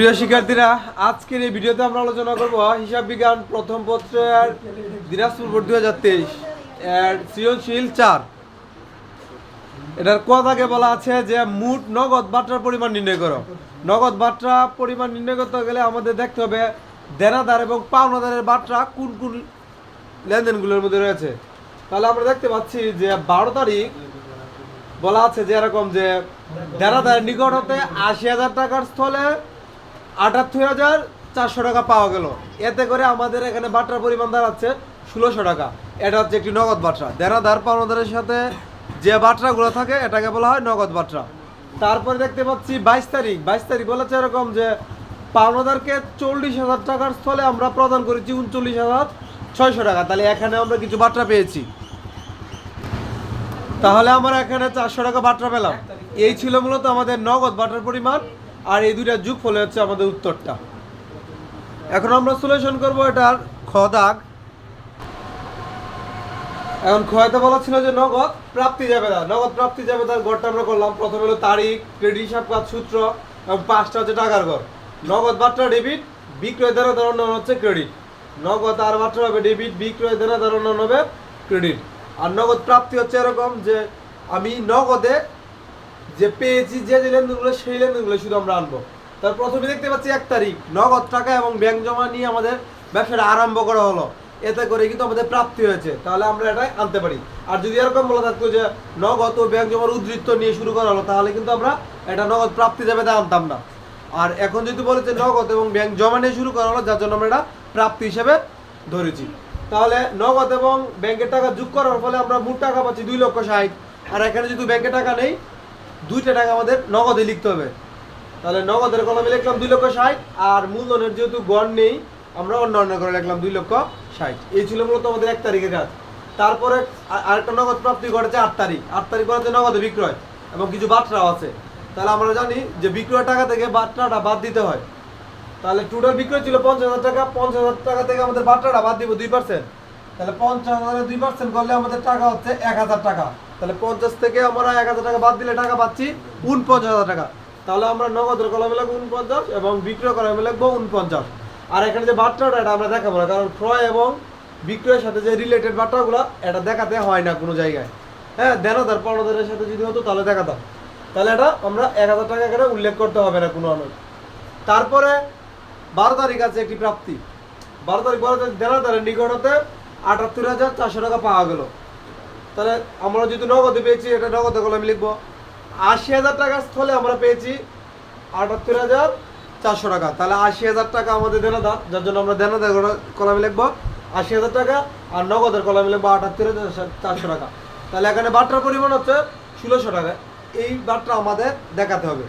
প্রিয় শিক্ষার্থীরা, আজকের এই ভিডিওতে আমরা আলোচনা করব হিসাব বিজ্ঞান প্রথম পত্রের দিনাজপুর বোর্ড দুই হাজার তেইশ সৃজনশীল চার। এটার কথাকে বলা আছে যে, মোট নগদ বাট্রার পরিমাণ নির্ণয় করো। নগদ বাট্রা পরিমাণ নির্ণয় করতে গেলে আমাদের দেখতে হবে দেনাদার এবং পাওনাদারের বাট্রা কোন কোন লেনদেনগুলোর মধ্যে রয়েছে। তাহলে আমরা দেখতে পাচ্ছি যে, বারো তারিখ বলা আছে যে এরকম যে, দেনাদারের নিকট হতে আশি হাজার টাকার স্থলে আটাত্তর হাজার চারশো টাকা পাওয়া গেল। এতে করে আমাদের এখানে বাটার পরিমাণ দাঁড়াচ্ছে ষোলোশো টাকা। এটা হচ্ছে একটি নগদ বাট্রা। দেনাদার পাওনাদারের সাথে যে বাট্রাগুলো থাকে, এটাকে বলা হয় নগদ বাট্রা। তারপরে দেখতে পাচ্ছি বাইশ তারিখ। বাইশ তারিখ বলেছে এরকম যে পাওনাদারকে চল্লিশ হাজার টাকার স্থলে আমরা প্রদান করেছি উনচল্লিশ হাজার ছয়শো টাকা। তাহলে এখানে আমরা কিছু বাট্রা পেয়েছি। তাহলে আমরা এখানে চারশো টাকা বাট্রা পেলাম। এই ছিল মূলত আমাদের নগদ বাটার পরিমাণ। আর এই দুইটা যুগ ফলে হচ্ছে আমাদের উত্তরটা। এখন আমরা সলিউশন করব এটার খ দাগ। এখন খয়তে বলা ছিল যে নগদ প্রাপ্তি যাবে না নগদ প্রাপ্তি যাবে তার গড়টা আমরা করলাম, প্রথমে হলো তারিখ, ক্রেডিট হিসাব কাজ সূত্র, এবং পাঁচটা হচ্ছে টাকার গড়। নগদ বাট্রা ডেবিট, বিক্রয় দ্বারা অন্যান্য হচ্ছে ক্রেডিট। নগদ আর বাট্রা হবে ডেবিট, বিক্রয় দ্বারা অন্যান্য হবে ক্রেডিট। আর নগদ প্রাপ্তি হচ্ছে এরকম যে আমি নগদে যে পেয়েছি যে যে লেনদেনগুলো, সেই লেনদেনগুলো শুধু আমরা আনব। তার প্রথমে দেখতে পাচ্ছি এক তারিখ, নগদ টাকা এবং ব্যাংক জমা নিয়ে আমাদের ব্যবসাটা আরম্ভ করা হলো। এতে করে কিন্তু আমাদের প্রাপ্তি হয়েছে। তাহলে আমরা এটা আনতে পারি। আর যদি এরকম বলা থাকতো যে নগদ ও ব্যাংক জমার উদ্ধৃত্ত নিয়ে শুরু করা হলো, তাহলে কিন্তু আমরা এটা নগদ প্রাপ্তি যাবে তা আনতাম না। আর এখন যদি বলেছে নগদ এবং ব্যাংক জমা নিয়ে শুরু করা হলো, যার জন্য আমরা এটা প্রাপ্তি হিসেবে ধরেছি। তাহলে নগদ এবং ব্যাংকের টাকা যোগ করার ফলে আমরা মোট টাকা পাচ্ছি দুই লক্ষ ষাট। আর এখানে যদি ব্যাংকে টাকা নেই দুইটা টাকা আমাদের নগদে লিখতে হবে। তাহলে নগদের কলমে লিখলাম দুই লক্ষ ষাট, আর মূলধনের যেহেতু গড় নেই, আমরা অন্য অন্য করে লিখলাম দুই লক্ষ ষাট। এই ছিল মূলত আমাদের এক তারিখের কাজ। তারপরে আরেকটা নগদ প্রাপ্তি ঘটেছে আট তারিখ। আট তারিখ করেছে নগদে বিক্রয় এবং কিছু বাট্রাও আছে। তাহলে আমরা জানি যে বিক্রয় টাকা থেকে বাট্রাটা বাদ দিতে হয়। তাহলে টোটাল বিক্রয় ছিল পঞ্চাশ হাজার টাকা, পঞ্চাশ হাজার টাকা থেকে আমাদের বাট্রাটা বাদ দিব দুই পার্সেন্ট তাহলে পঞ্চাশ হাজারে দুই পার্সেন্ট করলে আমাদের টাকা হচ্ছে এক হাজার টাকা। তাহলে পঞ্চাশ থেকে আমরা এক হাজার টাকা বাদ দিলে টাকা পাচ্ছি উনপঞ্চাশ হাজার টাকা। তাহলে আমরা নগদের কলমে লাগবো উনপঞ্চাশ এবং বিক্রয় কলমে লাগবো উনপঞ্চাশ। আর এখানে যে বাট্রাটা, এটা আমরা দেখাবো না, কারণ ক্রয় এবং বিক্রয়ের সাথে যে রিলেটেড বাট্রাগুলো, এটা দেখাতে হয় না কোনো জায়গায়। হ্যাঁ দেনদার, পণ্যদারের সাথে যদি হতো, তাহলে দেখাতাম তাহলে এটা আমরা এক হাজার টাকা করে উল্লেখ করতে হবে না কোনো অনেক তারপরে বারো তারিখ আছে একটি প্রাপ্তি। বারো তারিখ বারো তারিখ দেনাদারের নিকট হতে আটাত্তর হাজার চারশো টাকা পাওয়া গেল। তাহলে আমরা যদি নগদে পেয়েছি, এটা নগদে কলমে লিখব, আশি হাজার টাকার স্থলে আমরা পেয়েছি আটাত্তর হাজার চারশো টাকা। তাহলে আশি হাজার টাকা আমাদের দেনাদার যার জন্য আমরা দেনাদার কলমে লিখব, আশি হাজার টাকা আর নগদের কলমে লিখব আটাত্তর হাজার চারশো টাকা। তাহলে এখানে বাট্রার পরিমাণ হচ্ছে ষোলোশো টাকা। এই বাট্রা আমাদের দেখাতে হবে।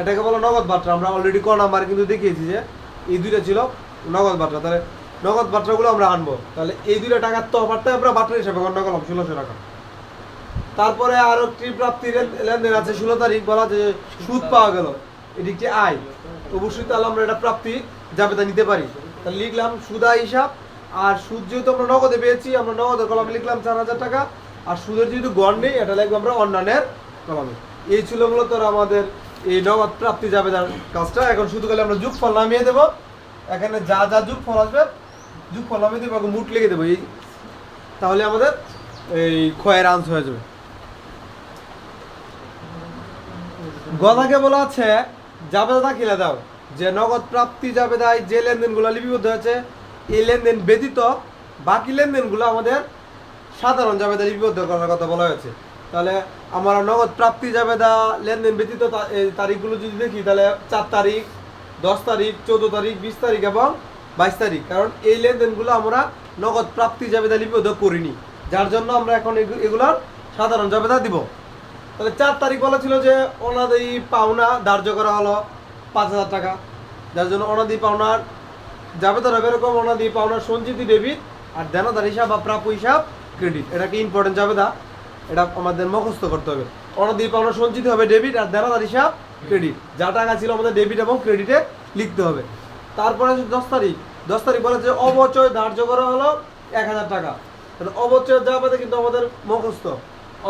এটাকে বলো নগদ বাট্রা। আমরা অলরেডি ক নাম্বার কিন্তু দেখিয়েছি যে এই দুইটা ছিল নগদ বাট্রা। তাহলে নগদ বাট্রাগুলো আমরা আনব। তাহলে এই দুইটা টাকার তফাতটা আমরা বাট্রা হিসাবে গণ্য করলাম ষোলোশো টাকা। তারপরে আরও একটি প্রাপ্তি লেনদেন আছে, ষোলো তারিখ বলা যে সুদ পাওয়া গেল। এটি একটি আয়। অবশ্যই তাহলে আমরা এটা প্রাপ্তি যাবে তা নিতে পারি। তাহলে লিখলাম সুদা হিসাব, আর সুদ যেহেতু আমরা নগদে পেয়েছি, আমরা নগদের কলমে লিখলাম চার হাজার টাকা, আর সুদের যেহেতু গড় নেই, এটা লিখব আমরা অন্যান্যের কলমে। এই ছিল মূলত আমাদের এই নগদ প্রাপ্তি যাবে কাজটা। এখন শুধু গেলে আমরা যুগ ফল নামিয়ে দেবো। এখানে যা যা যুগ ফল আসবে দেবো মুট লিখে দেবো, এই তাহলে আমাদের এই ক্ষয়ের আনস হয়ে যাবে। গদাকে বলা আছে দাও, যে নগদ প্রাপ্তি যে লেনদেনগুলো লিপিবদ্ধ হয়েছে, এই লেনদেন ব্যতীত বাকি লেনদেনগুলো আমাদের সাধারণ জাবেদা লিপিবদ্ধ করার কথা বলা হয়েছে। তাহলে আমরা নগদ প্রাপ্তি জাবেদা লেনদেন ব্যতীত তারিখগুলো যদি দেখি, তাহলে চার তারিখ, দশ তারিখ, চোদ্দ তারিখ, বিশ তারিখ এবং বাইশ তারিখ। কারণ এই লেনদেনগুলো আমরা নগদ প্রাপ্তি জাবেদা লিপিবদ্ধ করিনি। যার জন্য আমরা এখন এগু- এগুলার সাধারণ জাবেদা দিব। তাহলে চার তারিখ বলা ছিল যে অনাদি পাওনা ধার্য করা হলো পাঁচ হাজার টাকা। যার জন্য অনাদি পাওনার তো হবে এরকম অনাদি পাওনার সঞ্চিতি ডেবিট আর দেনাদার হিসাব বা প্রাপ্য হিসাব ক্রেডিট। এটা কি ইম্পর্টেন্ট যাবে দা এটা আমাদের মুখস্থ করতে হবে। অনাদি পাওনার সঞ্চিতি হবে ডেবিট আর দেনাদার হিসাব ক্রেডিট। যা টাকা ছিল আমাদের ডেবিট এবং ক্রেডিটে লিখতে হবে। তারপরে দশ তারিখ। দশ তারিখ বলে যে অবচয় ধার্য করা হলো এক হাজার টাকা। অবচয় যাবে কিন্তু আমাদের মুখস্থ।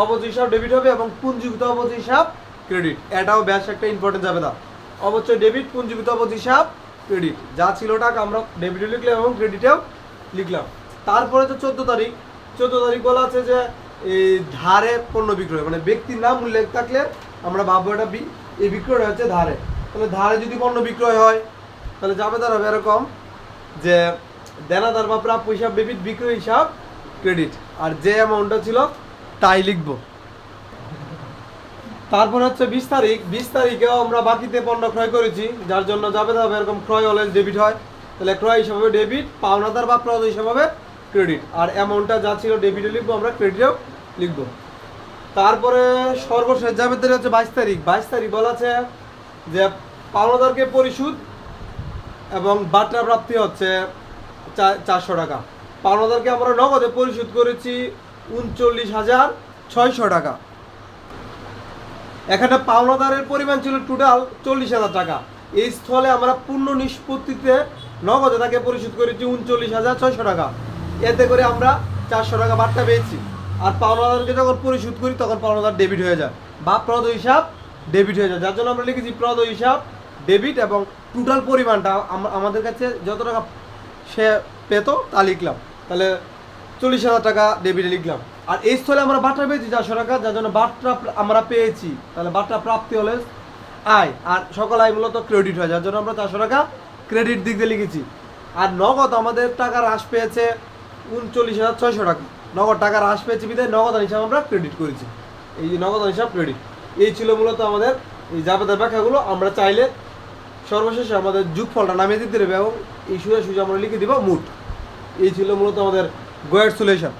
অবচয় হিসাব ডেবিট হবে এবং পুঞ্জীভূত অবধি হিসাব ক্রেডিট এটাও ব্যাস একটা ইম্পর্টেন্ট যাবে না অবচয় ডেবিট পুঞ্জীবিত অবধ হিসাব ক্রেডিট যা ছিল টাকা আমরা ডেবিটে লিখলাম এবং ক্রেডিটেও লিখলাম। তারপরে তো চোদ্দ তারিখ। চোদ্দ তারিখ বলা আছে যে এই ধারে পণ্য বিক্রয়। মানে ব্যক্তির নাম উল্লেখ থাকলে আমরা ভাববো এটা এই বিক্রয়টা হচ্ছে ধারে। তাহলে ধারে যদি পণ্য বিক্রয় হয় তাহলে যাবে তার হবে এরকম যে দেনাদার বা প্রাপ্য হিসাব ডেবিট বিক্রয় হিসাব ক্রেডিট আর যে অ্যামাউন্টটা ছিল, তাই লিখব। তারপর হচ্ছে বিশ তারিখ। বিশ তারিখেও আমরা বাকিতে পণ্য ক্রয় করেছি, যার জন্য যাবে হবে এরকম ক্রয় অলওয়েজ ডেবিট হয়। তাহলে ক্রয় হিসাবে ডেবিট পাওনাদার বা প্রদ হিসাবে ক্রেডিট আর অ্যামাউন্টটা যা ছিল ডেবিটে লিখব, আমরা ক্রেডিটেও লিখব। তারপরে সর্বশেষ তাহলে হচ্ছে বাইশ তারিখ। বাইশ তারিখ বলা আছে যে পাওনাদারকে পরিশোধ এবং বাট্টা প্রাপ্তি হচ্ছে চারশো টাকা। পাওনাদারকে আমরা নগদে পরিশোধ করেছি উনচল্লিশ হাজার ছয়শো টাকা। এখানে পাওনাদারের পরিমাণ ছিল টোটাল চল্লিশ হাজার টাকা। এই স্থলে আমরা পূর্ণ নিষ্পত্তিতে নগদে তাকে পরিশোধ করেছি উনচল্লিশ হাজার ছয়শো টাকা। এতে করে আমরা চারশো টাকা বার্তা পেয়েছি। আর পাওনাদারকে যখন পরিশোধ করি, তখন পাওনাদার ডেবিট হয়ে যায় বা প্রদ হিসাব ডেবিট হয়ে যায়। যার জন্য আমরা লিখেছি প্রদ হিসাব ডেবিট এবং টোটাল পরিমাণটা আম- আমাদের কাছে যত টাকা সে পেতো তা লিখলাম। তাহলে চল্লিশ হাজার টাকা ডেবিটে লিখলাম। আর এই স্থলে আমরা বাট্টা পেয়েছি চারশো টাকা, যার জন্য বাট্টা আমরা পেয়েছি। তাহলে বাট্টা প্রাপ্তি হলে আয়। আর সকল আয় মূলত ক্রেডিট হয়, যার জন্য আমরা চারশো টাকা ক্রেডিট দিক দিয়ে লিখেছি। আর নগদ আমাদের টাকা হ্রাস পেয়েছে উনচল্লিশ হাজার ছয়শো টাকা। নগদ টাকা হ্রাস পেয়েছে বিধায় নগদ হিসাব আমরা ক্রেডিট করেছি। এই নগদ হিসাব ক্রেডিট এই ছিল মূলত আমাদের এই যাবতীয় ব্যাখ্যাগুলো। আমরা চাইলে সর্বশেষে আমাদের যুগফলটা নামিয়ে দিতে দেবে এবং এই সুযোগ সুযোগ আমরা লিখে দিব মুট এই ছিল মূলত আমাদের গোয়ার সলিউশন।